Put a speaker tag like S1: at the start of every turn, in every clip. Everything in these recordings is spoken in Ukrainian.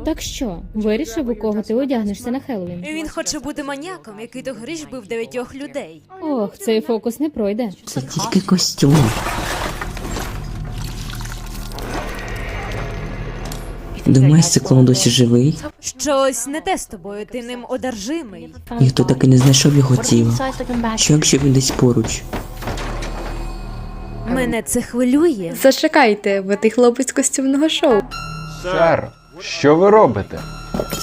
S1: Ну так що, вирішив, у кого ти одягнешся на Хеллоуін?
S2: Він хоче бути маніяком, який тогоріч бив дев'ятьох людей.
S1: Ох, цей фокус не пройде.
S3: Це тільки костюм. Думаєш, циклон досі живий?
S2: Щось не те з тобою, ти ним одержимий.
S3: Ніхто так і не знайшов його тіло. Що якщо він десь поруч?
S2: Мене це хвилює.
S4: Зачекайте, ви той хлопець костюмного шоу.
S5: Сер, що ви робите?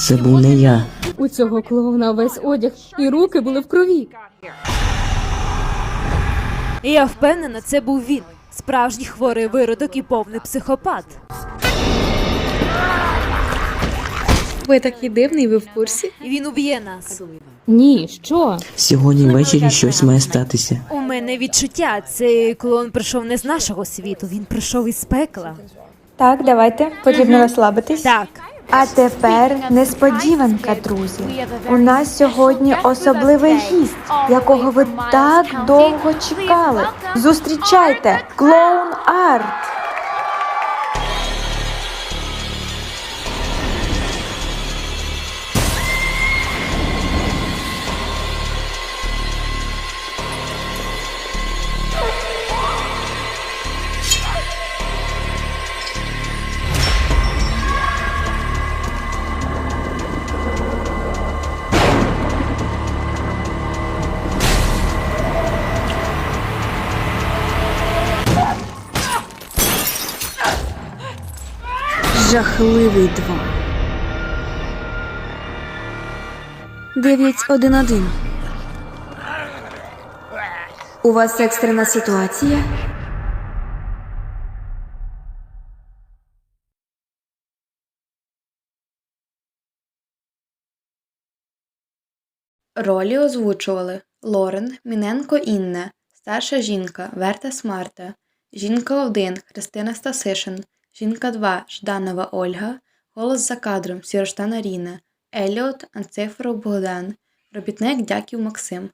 S3: Це був не я.
S1: У цього клоуна весь одяг і руки були в крові.
S2: Я впевнена, це був він. Справжній хворий виродок і повний психопат.
S4: Ви такий дивний, ви в курсі?
S2: Він уб'є нас.
S1: Ні, що?
S3: Сьогодні ввечері щось має статися.
S2: У мене відчуття, цей клон прийшов не з нашого світу, він прийшов із пекла.
S6: Так, давайте. Потрібно розслабитись.
S2: Так,
S6: А тепер несподіванка, друзі. У нас сьогодні особливий гість, якого ви так довго чекали. Зустрічайте клоун арт.
S7: Жахливий два. 911. У вас екстрена ситуація?
S4: Ролі озвучували Лорен Міненко Інна, старша жінка Верта Смарта, жінка 1 Христина Стасишин, жінка 2 Жданова Ольга, голос за кадром Сіроштана Ріна, Еліот Анцифоров Богдан, робітник Дяків Максим,